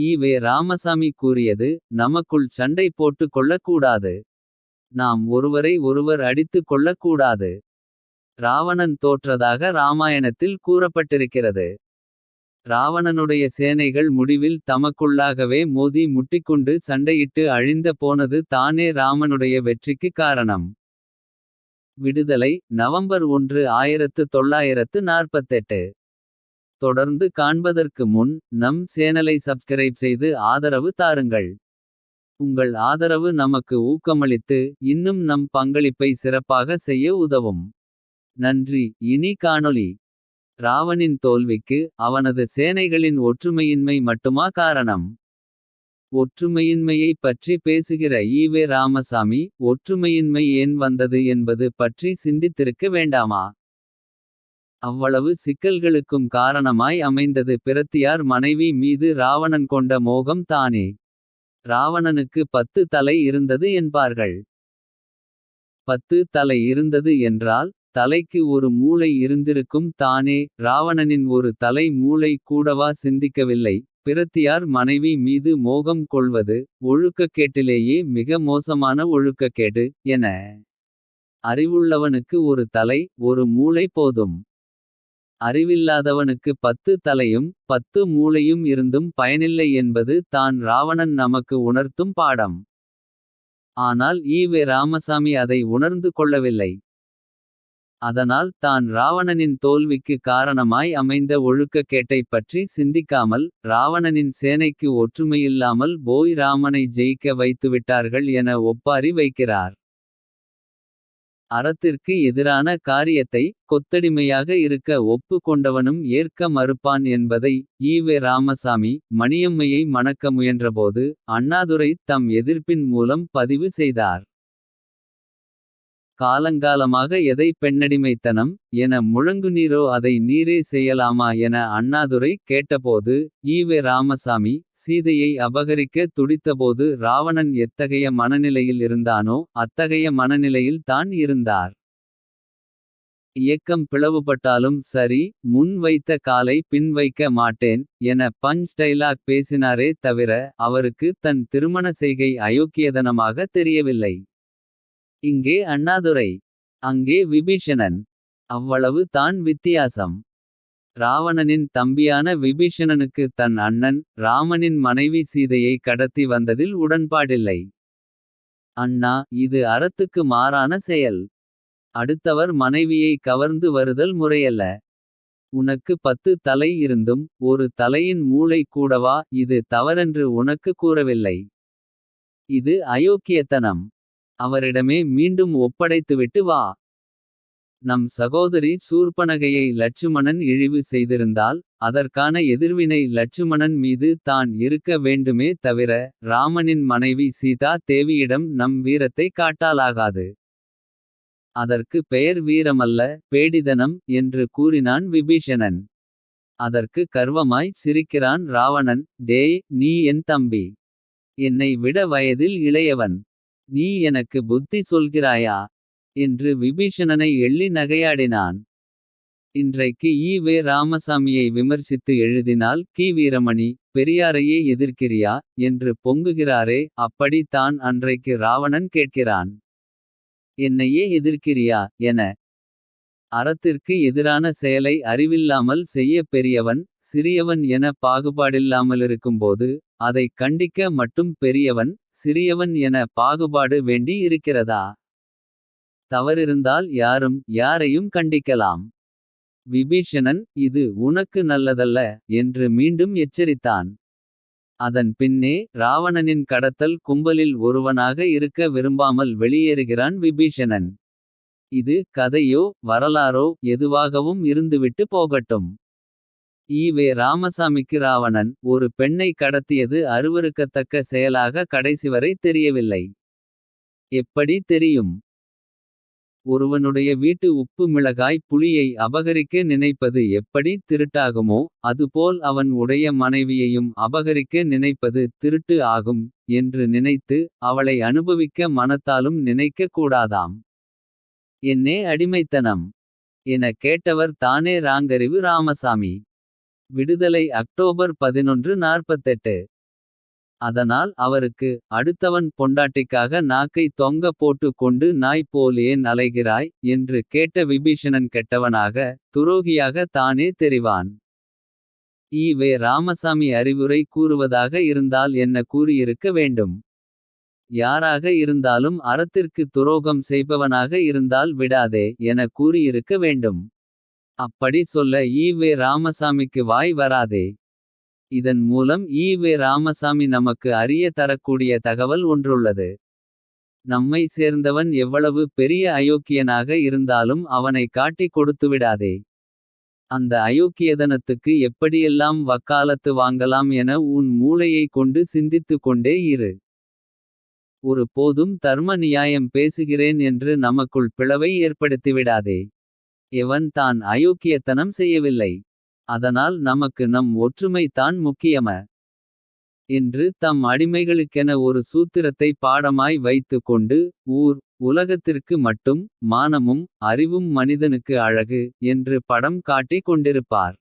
EV Ramasamy கூறியது நமக்குள் சண்டை போட்டுக் கொள்ளக் கூடாது. நாம் ஒருவரை ஒருவர் அடித்துக் கொள்ளக் கூடாது. ராவணன் தோற்றதாக ராமாயணத்தில் கூறப்பட்டிருக்கிறது. ராவணனுடைய சேனைகள் முடிவில் தமக்குள்ளாகவே மோதி முட்டிக்கொண்டு சண்டையிட்டு அழிந்த போனது தானே ராமனுடைய வெற்றிக்கு காரணம். விடுதலை நவம்பர் 1 1948. தொடர்ந்து காண்பதற்கு முன் நம் சேனலை சப்ஸ்கிரைப் செய்து ஆதரவு தாருங்கள். உங்கள் ஆதரவு நமக்கு ஊக்கமளித்து இன்னும் நம் பங்களிப்பை சிறப்பாக செய்ய உதவும். நன்றி இனி காணொளி. ராவணின் தோல்விக்கு அவனது சேனைகளின் ஒற்றுமையின்மை மட்டுமா காரணம். ஒற்றுமையின்மையைப் பற்றி பேசுகிற ஈவே ராமசாமி. ஒற்றுமையின்மை ஏன் வந்தது என்பது பற்றி சிந்தித்திருக்க வேண்டாமா. அவ்வளவு சிக்கல்களுக்கும் காரணமாய் அமைந்தது பிரத்தியார் மனைவி மீது ராவணன் கொண்ட மோகம் தானே. ராவணனுக்கு பத்து தலை இருந்தது என்பார்கள். பத்து தலை இருந்தது என்றால். தலைக்கு ஒரு மூளை இருந்திருக்கும் தானே ராவணனின் ஒரு தலை மூளை கூடவா சிந்திக்கவில்லை. பிரத்தியார் மனைவி மீது மோகம் கொள்வது. ஒழுக்கக்கேட்டிலேயே மிக மோசமான ஒழுக்கக்கேடு என. அறிவுள்ளவனுக்கு ஒரு தலை ஒரு மூளை போதும். அறிவில்லாதவனுக்கு பத்து தலையும் பத்து மூளையும் இருந்தும் பயனில்லை என்பது தான் ராவணன் நமக்கு உணர்த்தும் பாடம். ஆனால் ஈவே ராமசாமி அதை உணர்ந்து கொள்ளவில்லை. அதனால் தான் ராவணனின் தோல்விக்கு காரணமாய் அமைந்த ஒழுக்கக்கேட்டைப் பற்றி சிந்திக்காமல். ராவணனின் சேனைக்கு ஒற்றுமையில்லாமல் போய் ராமனை ஜெயிக்க வைத்துவிட்டார்கள் என ஒப்பாரி வைக்கிறார். அறத்திற்கு எதிரான காரியத்தை கொத்தடிமையாக இருக்க ஒப்பு கொண்டவனும் ஏற்க மறுப்பான் என்பதை. ஈவே ராமசாமி மணியம்மையை மணக்க முயன்றபோது. அண்ணாதுரை தம் எதிர்ப்பின் மூலம் பதிவு செய்தார். காலங்காலமாக எதை பெண்ணடிமைத்தனம். என முழங்குநீரோ அதை நீரே செய்யலாமா என அண்ணாதுரை கேட்டபோது. ஈவே ராமசாமி சீதையை அபகரிக்க துடித்தபோது. ராவணன் எத்தகைய மனநிலையில் இருந்தானோ. அத்தகைய மனநிலையில் தான் இருந்தார். இயக்கம் பிளவுபட்டாலும் சரி முன் வைத்த காலை பின் வைக்க மாட்டேன். என பஞ்ச் டைலாக் பேசினாரே தவிர அவருக்கு தன் திருமண செய்கை அயோக்கியதனமாக தெரியவில்லை. இங்கே அண்ணாதுரை அங்கே விபீஷணன். அவ்வளவு தான் வித்தியாசம். ராவணனின் தம்பியான விபீஷணனுக்கு தன் அண்ணன். ராமனின் மனைவி சீதையை கடத்தி வந்ததில் உடன்பாடில்லை. அண்ணா இது அறத்துக்கு மாறான செயல். அடுத்தவர் மனைவியை கவர்ந்து வருதல் முறையல்ல. உனக்கு பத்து தலை இருந்தும் ஒரு தலையின் மூளை கூடவா. இது தவறென்று உனக்கு கூறவில்லை. இது அயோக்கியத்தனம். அவரிடமே மீண்டும் ஒப்படைத்துவிட்டு வா. நம் சகோதரி சூர்பனகையை லட்சுமணன் இழிவு செய்திருந்தால். அதற்கான எதிர்வினை லட்சுமணன் மீது தான் இருக்க வேண்டுமே தவிர. ராமனின் மனைவி சீதா தேவியிடம் நம் வீரத்தை காட்டாலாகாது. அதற்கு பெயர் வீரமல்ல பேடிதனம் என்று கூறினான் விபீஷணன். அதற்கு கர்வமாய் சிரிக்கிறான் ராவணன் டேய் நீ என் தம்பி. என்னை விட வயதில் இளையவன். நீ எனக்கு புத்தி சொல்கிறாயா. என்று விபீஷணனை எள்ளி நகையாடினான். இன்றைக்கு ஈ வே ராமசாமியை விமர்சித்து எழுதினால் கி வீரமணி. பெரியாரையே எதிர்க்கிறியா என்று பொங்குகிறாரே. அப்படி தான் அன்றைக்கு ராவணன் கேட்கிறான். என்னையே எதிர்க்கிறியா என. அறத்திற்கு எதிரான செயலை அறிவில்லாமல் செய்ய பெரியவன். சிறியவன் என பாகுபாடில்லாமலிருக்கும்போது. அதை கண்டிக்க மட்டும் பெரியவன். சிறியவன் என பாகுபாடு வேண்டி இருக்கிறதா. தவறிருந்தால் யாரும் யாரையும் கண்டிக்கலாம். விபீஷணன் இது உனக்கு நல்லதல்ல. என்று மீண்டும் எச்சரித்தான். அதன் பின்னே ராவணனின் கடத்தல் கும்பலில் ஒருவனாக இருக்க விரும்பாமல் வெளியேறுகிறான் விபீஷணன். இது கதையோ வரலாறோ எதுவாகவும் இருந்துவிட்டு போகட்டும். ஈவே ராமசாமிக்கு ராவணன் ஒரு பெண்ணை கடத்தியது அருவருக்கத்தக்க செயலாக கடைசிவரை தெரியவில்லை. எப்படி தெரியும். ஒருவனுடைய வீட்டு உப்பு மிளகாய் புளியை அபகரிக்க நினைப்பது எப்படி திருட்டாகுமோ. அதுபோல் அவன் உடைய மனைவியையும் அபகரிக்க நினைப்பது திருட்டு ஆகும். என்று நினைத்து அவளை அனுபவிக்க மனத்தாலும் நினைக்க கூடாதாம். என்னே அடிமைத்தனம். என கேட்டவர் தானே ராங்கறிவு ராமசாமி. விடுதலை அக்டோபர் 1148. அதனால் அவருக்கு அடுத்தவன் பொண்டாட்டிக்காக நாக்கை தொங்க போட்டு கொண்டு நாய் போல் ஏன் அலைகிறாய். என்று கேட்ட விபீஷணன் கெட்டவனாக. துரோகியாக தானே தெரிவான். ஈ வே ராமசாமி அறிவுரை கூறுவதாக இருந்தால் என்ன கூறியிருக்க வேண்டும். யாராக இருந்தாலும் அறத்திற்கு துரோகம் செய்பவனாக இருந்தால் விடாதே. என கூறியிருக்க வேண்டும். அப்படி சொல்ல ஈ வே ராமசாமிக்கு வாய் வராதே. இதன் மூலம் ஈ வே ராமசாமி நமக்கு அறிய தரக்கூடிய தகவல் ஒன்றுள்ளது. நம்மை சேர்ந்தவன் எவ்வளவு பெரிய அயோக்கியனாக இருந்தாலும் அவனை காட்டிக் கொடுத்துவிடாதே. அந்த அயோக்கியதனத்துக்கு எப்படியெல்லாம் வக்காலத்து வாங்கலாம் என உன் மூளையை கொண்டு சிந்தித்துக் கொண்டே இரு. ஒரு போதும் தர்ம நியாயம் பேசுகிறேன் என்று நமக்குள் பிளவை ஏற்படுத்திவிடாதே. எவன் தான் அயோக்கியத்தனம் செய்யவில்லை. அதனால் நமக்கு நம் ஒற்றுமை தான் முக்கியம. என்று தம் அடிமைகளுக்கென ஒரு சூத்திரத்தை பாடமாய் வைத்துக் கொண்டு. ஊர் உலகத்திற்கு மட்டும் மானமும் அறிவும் மனிதனுக்கு அழகு. என்று படம் காட்டிக் கொண்டிருப்பார்.